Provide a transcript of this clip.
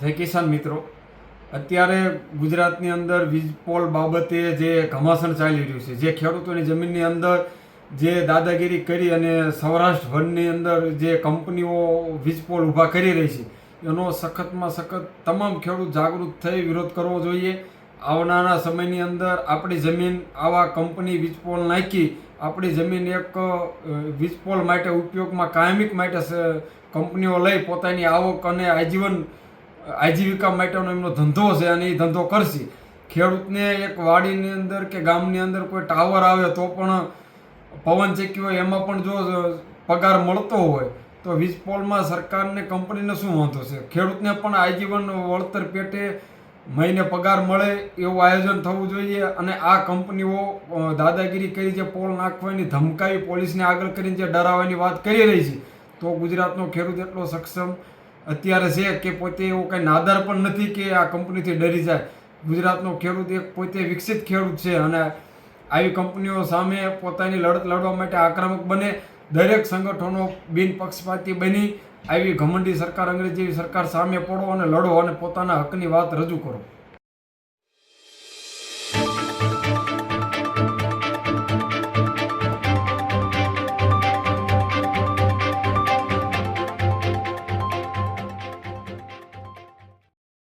જય કિસાન મિત્રો. અત્યારે ગુજરાતની અંદર વીજ પોલ બાબતે જે ઘમાસણ ચાલી રહ્યું છે, જે ખેડૂતોની જમીનની અંદર જે દાદાગીરી કરી અને સૌરાષ્ટ્રભરની અંદર જે કંપનીઓ વીજ પોલ ઊભા કરી રહી છે, એનો સખતમાં સખત તમામ ખેડૂત જાગૃત થઈ વિરોધ કરવો જોઈએ. આવનારા સમયની અંદર આપણી જમીન, આવા કંપની વીજ પોલ નાખી આપણી જમીન એક વીજ પોલ માટે ઉપયોગમાં કાયમિક માટે કંપનીઓ લઈ પોતાની આવક અને આજીવન આજીવિકા માટેનો એમનો ધંધો છે અને એ ધંધો કરશે. ખેડૂતને એક વાડીની અંદર કે ગામની અંદર કોઈ ટાવર આવે તો પણ પવન ચેકી હોય એમાં પણ જો પગાર મળતો હોય, તો વીજ પોલમાં સરકારને, કંપનીને શું વાંધો છે? ખેડૂતને પણ આજીવન વળતર પેટે મહિને પગાર મળે એવું આયોજન થવું જોઈએ અને આ કંપનીઓ દાદાગીરી કરી જે પોલ નાખવાની ધમકાવી પોલીસને આગળ કરીને જે ડરાવવાની વાત કરી રહી છે, તો ગુજરાતનો ખેડૂત એટલો સક્ષમ અત્યારે છે કે પોતે એવું કંઈ નાદાર પણ નથી કે આ કંપનીથી ડરી જાય. ગુજરાતનો ખેડૂત એક પોતે વિકસિત ખેડૂત છે અને આવી કંપનીઓ સામે પોતાની લડત લડવા માટે આક્રમક બને. દરેક સંગઠનો બિન પક્ષપાતી બની. આવી ઘમંડી સરકાર અંગ્રેજી સરકાર સામે પડો અને લડો અને પોતાના હકની વાત રજૂ કરો.